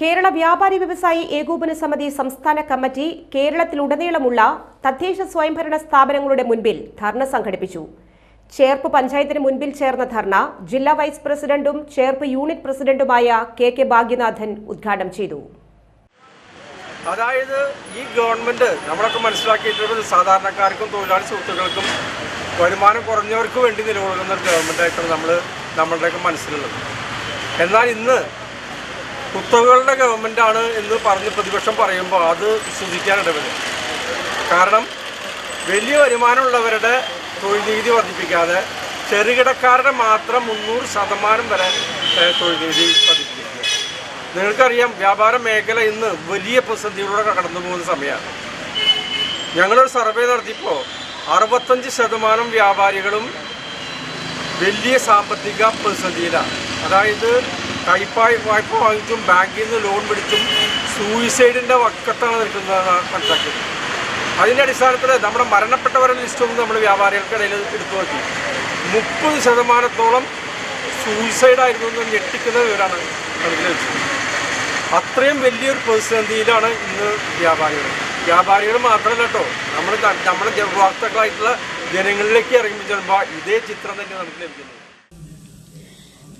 കേരള വ്യാപാരി വ്യവസായി ഏകോപന സമിതി സംസ്ഥാന കമ്മിറ്റി കേരളത്തിലുടനീളമുള്ള തദ്ദേശ സ്വയംഭരണ സ്ഥാപനങ്ങളുടെ മുൻപിൽ ധർണ സംഘടിപ്പിച്ചു. ചേർപ്പ് പഞ്ചായത്തിന് മുൻപിൽ ചേർന്ന ധർണ ജില്ലാ വൈസ് പ്രസിഡന്റും ചേർപ്പ് യൂണിറ്റ് പ്രസിഡന്റുമായ കെ കെ ഭാഗ്യനാഥൻ ഉദ്ഘാടനം ചെയ്തു. അതായത് ഈ ഗവൺമെന്റ് നമ്മളൊക്കെ മനസ്സിലാക്കിയിട്ടുള്ളത് സാധാരണക്കാർക്കും തൊഴിലാളി സുഹൃത്തുക്കൾക്കും വരുമാനം കുറഞ്ഞവർക്ക് വേണ്ടി നിലകൊള്ളുന്ന ഒരു ഗവൺമെന്റായിട്ടാണ് നമ്മൾ നമ്മളുടെയൊക്കെ മനസ്സിലുള്ളത്. എന്നാൽ ഇന്ന് കുത്തകളുടെ ആണ് എന്ന് പറഞ്ഞ് പ്രതിപക്ഷം പറയുമ്പോൾ അത് ശ്രദ്ധിക്കാനിടവരും കാരണം വലിയ വരുമാനമുള്ളവരുടെ തൊഴിൽ നികുതി വർദ്ധിപ്പിക്കാതെ ചെറുകിടക്കാരുടെ മാത്രം മുന്നൂറ് ശതമാനം വരെ തൊഴിൽ നികുതി വർദ്ധിപ്പിക്കുക നിങ്ങൾക്കറിയാം വ്യാപാര മേഖല ഇന്ന് വലിയ പ്രതിസന്ധിയിലൂടെ കടന്നു പോകുന്ന സമയമാണ്. ഞങ്ങളൊരു സർവേ നടത്തിയപ്പോൾ അറുപത്തഞ്ച് ശതമാനം വ്യാപാരികളും വലിയ സാമ്പത്തിക പ്രതിസന്ധിയിലാണ്. അതായത് കൈപ്പായ് വായ്പ വാങ്ങിച്ചും ബാങ്കിൽ നിന്ന് ലോൺ പിടിച്ചും സൂയിസൈഡിന്റെ വക്കത്താണ് നിൽക്കുന്നതെന്ന് മനസ്സിലാക്കിയത് അതിന്റെ അടിസ്ഥാനത്തിൽ നമ്മുടെ മരണപ്പെട്ടവരുടെ ലിസ്റ്റൊന്നും നമ്മൾ വ്യാപാരികൾക്കിടയിൽ എടുത്തു നോക്കി. മുപ്പത് ശതമാനത്തോളം സൂയിസൈഡായിരുന്നു എന്ന് ഞെട്ടിക്കുന്ന വിവരമാണ് നമുക്ക് അത്രയും വലിയൊരു പ്രതിസന്ധിയിലാണ് ഇന്ന് വ്യാപാരികൾ. വ്യാപാരികൾ മാത്രമല്ല കേട്ടോ നമ്മൾ നമ്മുടെ ഉപഭോക്താക്കളായിട്ടുള്ള ജനങ്ങളിലേക്ക് ഇറങ്ങി ചെല്ലുമ്പോൾ ഇതേ ചിത്രം തന്നെ നമുക്ക് ലഭിക്കുന്നത്.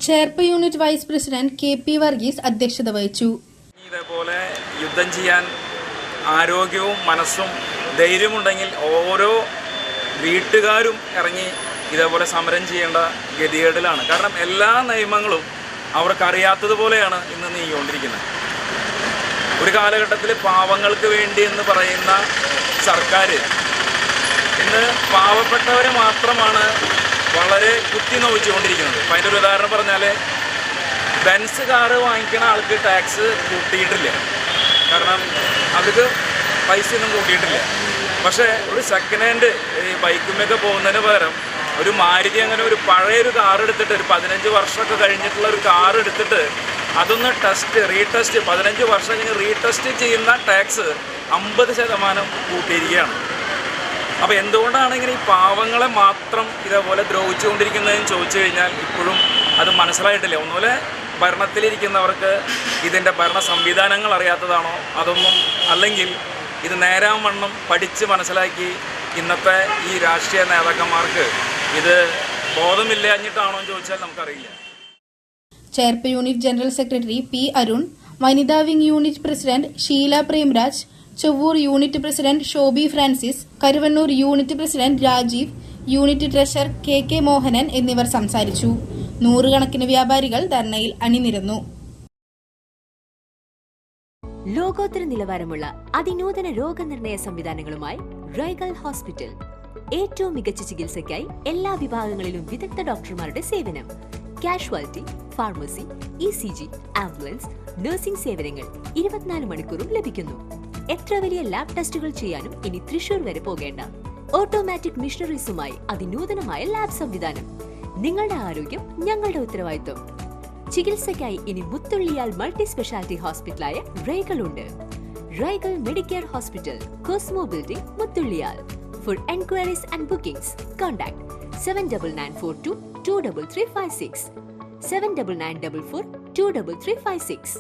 Cherpu unit vice president K P Varghese അധ്യക്ഷത വഹിച്ചു. ഇതേപോലെ യുദ്ധം ചെയ്യാൻ ആരോഗ്യവും മനസ്സും ധൈര്യമുണ്ടെങ്കിൽ ഓരോ വീട്ടുകാരും ഇറങ്ങി ഇതേപോലെ സമരം ചെയ്യേണ്ട ഗതികേടിലാണ്. കാരണം എല്ലാ നിയമങ്ങളും അവർക്കറിയാത്തതുപോലെയാണ് ഇന്ന് നീങ്ങിക്കൊണ്ടിരിക്കുന്നത്. ഒരു കാലഘട്ടത്തിൽ പാവങ്ങൾക്ക് വേണ്ടി എന്ന് പറയുന്ന സർക്കാർ ഇന്ന് പാവപ്പെട്ടവരെ മാത്രമാണ് വളരെ കുത്തി നോവിച്ചുകൊണ്ടിരിക്കുന്നത് അപ്പം അതിന്റെ ഒരു ഉദാഹരണം പറഞ്ഞാൽ ബെൻസ് കാറ് വാങ്ങിക്കുന്ന ആൾക്ക് ടാക്സ് കൂട്ടിയിട്ടില്ല. കാരണം അവർക്ക് പൈസ ഒന്നും കൂട്ടിയിട്ടില്ല. പക്ഷേ ഒരു സെക്കൻഡ് ഹാൻഡ് ഈ ബൈക്കുമൊക്കെ പോകുന്നതിന് പകരം ഒരു മാരുതി അങ്ങനെ ഒരു പഴയൊരു കാർ എടുത്തിട്ട് ഒരു പതിനഞ്ച് വർഷമൊക്കെ കഴിഞ്ഞിട്ടുള്ള ഒരു കാർ എടുത്തിട്ട് അതൊന്ന് ടെസ്റ്റ് റീടെസ്റ്റ് പതിനഞ്ച് വർഷം കഴിഞ്ഞ് റീടെസ്റ്റ് ചെയ്യുന്ന ടാക്സ് അമ്പത് ശതമാനം കൂട്ടിയിരിക്കുകയാണ്. അപ്പോൾ എന്തുകൊണ്ടാണ് ഇങ്ങനെ ഈ പാവങ്ങളെ മാത്രം ഇതേപോലെ ദ്രോഹിച്ചുകൊണ്ടിരിക്കുന്നതെന്ന് ചോദിച്ചു കഴിഞ്ഞാൽ ഇപ്പോഴും അത് മനസ്സിലായിട്ടില്ല. ഒന്നുപോലെ ഭരണത്തിലിരിക്കുന്നവർക്ക് ഇതിന്റെ ഭരണ സംവിധാനങ്ങൾ അറിയാത്തതാണോ? അതൊന്നും അല്ലെങ്കിൽ ഇത് നേരാവണ്ണം പഠിച്ച് മനസ്സിലാക്കി ഇന്നത്തെ ഈ രാഷ്ട്രീയ നേതാക്കന്മാർക്ക് ഇത് ബോധമില്ലാഞ്ഞിട്ടാണോ എന്ന് ചോദിച്ചാൽ നമുക്കറിയില്ല. Cherpu unit general secretary P Arun വനിതാ wing unit president Sheela Premraj Chowwur unit president Shobi Francis Karuvannur unit president Rajeev unit treasurer K K Mohanan എന്നിവർ സംസാരിച്ചു. നൂറുകണക്കിന് വ്യാപാരികൾ ധർണയിൽ അണിനിരന്നു. ലോകോത്തര നിലവാരമുള്ള അതിനൂതന രോഗനിർണയ സംവിധാനങ്ങളുമായി റൈഗൽ ഹോസ്പിറ്റൽ. ഏറ്റവും മികച്ച ചികിത്സയ്ക്കായി എല്ലാ വിഭാഗങ്ങളിലും വിദഗ്ധ ഡോക്ടർമാരുടെ സേവനം. Casualty pharmacy E C G ambulance nursing സേവനങ്ങൾ ഇരുപത്തിനാല് മണിക്കൂറും ലഭിക്കുന്നു. എത്ര വലിയ ലാബ് ടെസ്റ്റുകൾ ചെയ്യാനും ഇനി തൃശൂർ വരെ പോകേണ്ട. ഓട്ടോമാറ്റിക് മിഷണറീസുമായി അതിനൂതനമായ ലാബ് സംവിധാനം. നിങ്ങളുടെ ആരോഗ്യം ഞങ്ങളുടെ ഉത്തരവാദിത്വം. ചികിത്സയ്ക്കായി ഇനി മുത്തുള്ളിയാൽ മൾട്ടി സ്പെഷ്യാലിറ്റി ഹോസ്പിറ്റലായ റൈകൾ ഉണ്ട്. Raikal Medicare hospital Cosmo building മുത്തുള്ളിയാൽ. For enquiries and bookings contact seven double nine four two two double three five six seven double nine double four two double three five six